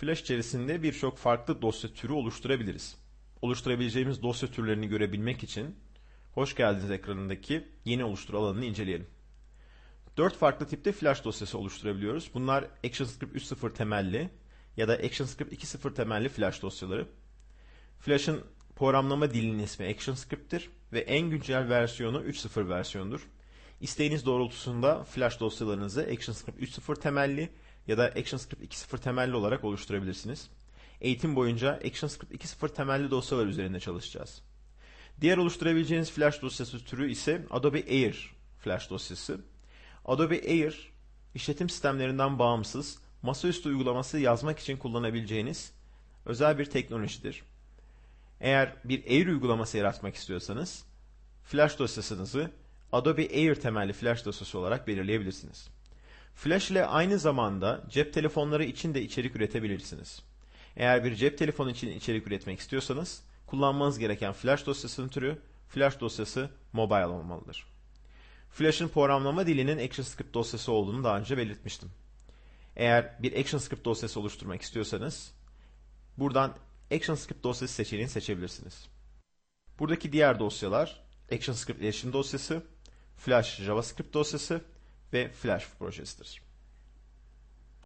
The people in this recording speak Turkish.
Flash içerisinde birçok farklı dosya türü oluşturabiliriz. Oluşturabileceğimiz dosya türlerini görebilmek için hoş geldiniz ekranındaki yeni oluştur alanını inceleyelim. Dört farklı tipte flash dosyası oluşturabiliyoruz. Bunlar ActionScript 3.0 temelli ya da ActionScript 2.0 temelli flash dosyaları. Flash'ın programlama dilinin ismi ActionScript'tir ve en güncel versiyonu 3.0 versiyonudur. İsteğiniz doğrultusunda flash dosyalarınızı ActionScript 3.0 temelli ya da ActionScript 2.0 temelli olarak oluşturabilirsiniz. Eğitim boyunca ActionScript 2.0 temelli dosyalar üzerinde çalışacağız. Diğer oluşturabileceğiniz flash dosyası türü ise Adobe Air flash dosyası. Adobe Air, işletim sistemlerinden bağımsız, masaüstü uygulaması yazmak için kullanabileceğiniz özel bir teknolojidir. Eğer bir Air uygulaması yaratmak istiyorsanız, flash dosyasınızı Adobe Air temelli flash dosyası olarak belirleyebilirsiniz. Flash ile aynı zamanda cep telefonları için de içerik üretebilirsiniz. Eğer bir cep telefonu için içerik üretmek istiyorsanız, kullanmanız gereken flash dosyasının türü, flash dosyası mobile olmalıdır. Flash'ın programlama dilinin ActionScript dosyası olduğunu daha önce belirtmiştim. Eğer bir ActionScript dosyası oluşturmak istiyorsanız, buradan ActionScript dosyası seçeneğini seçebilirsiniz. Buradaki diğer dosyalar, ActionScript iletişim dosyası, Flash JavaScript dosyası ve Flash projesidir.